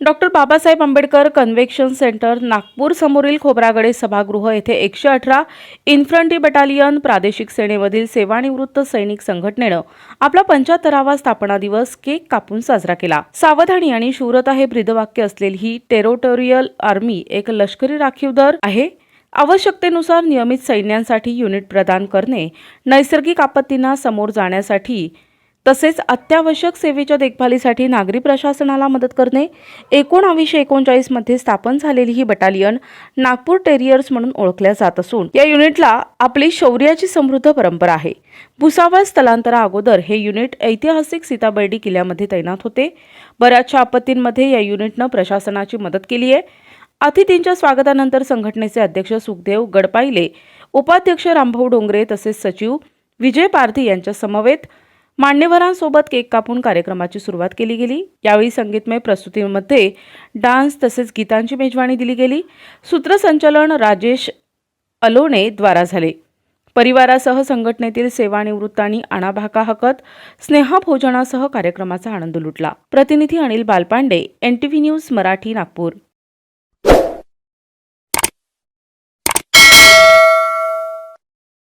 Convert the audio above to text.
Doctor Babasaheb Ambedkar convention centre Nagpur समोरील खोब्रागडे सभागृह येथे एकशे अठरा इन्फंट्री बटालियन प्रादेशिक सेनेमधील सेवानिवृत्त सैनिक संघटनेनं आपला पंच्याहत्तरावा स्थापना दिवस केक कापून साजरा केला. सावधानी आणि शूरता हे ब्रीदवाक्य असलेली ही टेरोटोरियल आर्मी एक लष्करी राखीव दल आहे. आवश्यकतेनुसार नियमित सैन्यांसाठी युनिट प्रदान करणे नैसर्गिक आपत्तींना समोर जाण्यासाठी तसेच अत्यावश्यक सेवेच्या देखभालीसाठी नागरी प्रशासनाला मदत करणे एकोणावीसशे एकोणचाळीसमध्ये स्थापन झालेली ही बटालियन नागपूर टेरियर्स म्हणून ओळखल्या जात असून या युनिटला आपली शौर्याची समृद्ध परंपरा आहे. भुसावळ स्थलांतरा अगोदर हे युनिट ऐतिहासिक सीताबर्डी किल्ल्यामध्ये तैनात होते. बऱ्याचशा आपत्तींमध्ये या युनिटनं प्रशासनाची मदत केली आहे. अतिथींच्या स्वागतानंतर संघटनेचे अध्यक्ष सुखदेव गडपाईले उपाध्यक्ष रामभाऊ डोंगरे तसेच सचिव विजय पारधी यांच्या समवेत मान्यवरांसोबत केक कापून कार्यक्रमाची सुरुवात केली गेली. यावेळी संगीतमय प्रस्तुतीमध्ये डान्स तसेच गीतांची मेजवानी दिली गेली. सूत्रसंचालन राजेश अलोने द्वारा झाले. परिवारासह संघटनेतील सेवानिवृत्त आणि हकत स्नेहा भोजनासह कार्यक्रमाचा आनंद लुटला. प्रतिनिधी अनिल बालपांडे एनटीव्ही न्यूज मराठी नागपूर.